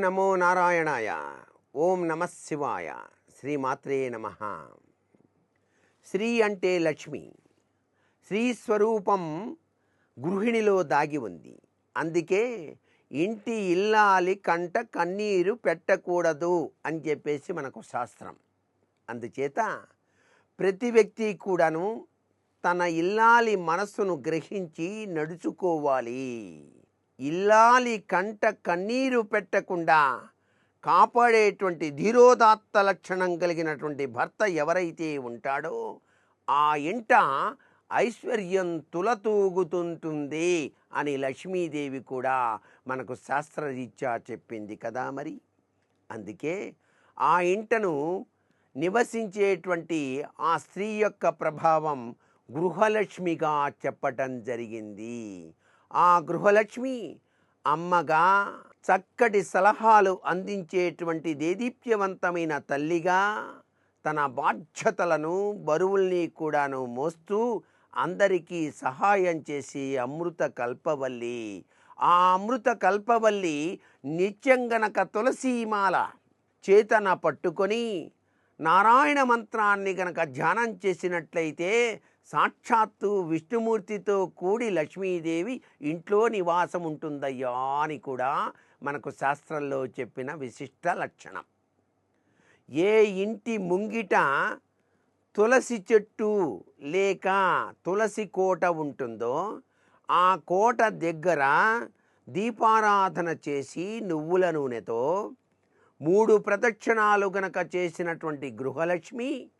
నమో నారాయణాయ. ఓం నమ శివాయ. శ్రీమాత్రే నమ. శ్రీ అంటే లక్ష్మి. శ్రీ స్వరూపం గృహిణిలో దాగి ఉంది. అందుకే ఇంటి ఇల్లాలి కంట కన్నీరు పెట్టకూడదు అని చెప్పేసి మనకు శాస్త్రం. అందుచేత ప్రతి వ్యక్తి కూడాను తన ఇల్లాలి మనస్సును గ్రహించి నడుచుకోవాలి. ఇల్లాలి కంట కన్నీరు పెట్టకుండా కాపాడేటువంటి ధీరోదాత్త లక్షణం కలిగినటువంటి భర్త ఎవరైతే ఉంటాడో ఆ ఇంట ఐశ్వర్యం తులతూగుతుంటుంది అని లక్ష్మీదేవి కూడా మనకు శాస్త్రరీత్యా చెప్పింది కదా మరి. అందుకే ఆ ఇంటను నివసించేటువంటి ఆ స్త్రీ యొక్క ప్రభావం గృహలక్ష్మిగా చెప్పటం జరిగింది. ఆ గృహలక్ష్మి అమ్మగా చక్కటి సలహాలు అందించేటువంటి దేదీప్యవంతమైన తల్లిగా తన బాధ్యతలను బరువుల్ని కూడాను మోస్తూ అందరికీ సహాయం చేసి అమృత కల్పవల్లి. ఆ అమృత కల్పవల్లి నిత్యం గనక తులసీమాల చేతన పట్టుకొని నారాయణ మంత్రాన్ని గనక ధ్యానం చేసినట్లయితే సాక్షాత్తు విష్ణుమూర్తితో కూడి లక్ష్మీదేవి ఇంట్లో నివాసం ఉంటుందయ్యా అని కూడా మనకు శాస్త్రంలో చెప్పిన విశిష్ట లక్షణం. ఏ ఇంటి ముంగిట తులసి చెట్టు లేక తులసి కోట ఉంటుందో ఆ కోట దగ్గర దీపారాధన చేసి నువ్వుల నూనెతో మూడు ప్రదక్షిణాలు గనక చేసినటువంటి గృహలక్ష్మి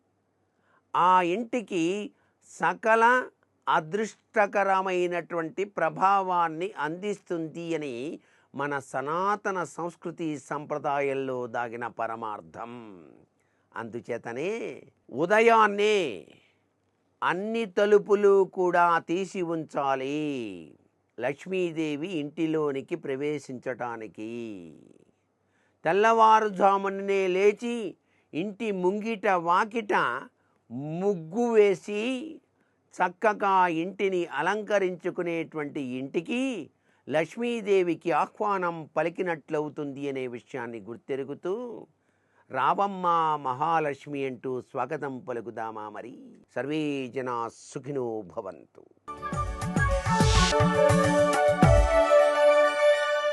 ఆ ఇంటికి సకల అదృష్టకరమైనటువంటి ప్రభావాన్ని అందిస్తుంది అని మన సనాతన సంస్కృతి సంప్రదాయంలో దాగిన పరమార్థం. అందుచేతనే ఉదయాన్నే అన్ని తలుపులు కూడా తీసి ఉంచాలి. లక్ష్మీదేవి ఇంటిలోనికి ప్రవేశించటానికి. తెల్లవారుజామునే లేచి ఇంటి ముంగిట వాకిట ముగ్గు వేసి చక్కగా ఇంటిని అలంకరించుకునేటువంటి ఇంటికి లక్ష్మీదేవికి ఆహ్వానం పలికినట్లవుతుంది అనే విషయాన్ని గుర్తెరుగుతూ రావమ్మ మహాలక్ష్మి అంటూ స్వాగతం పలుకుదామా మరి? సర్వే జనా సుఖినో భవంతు.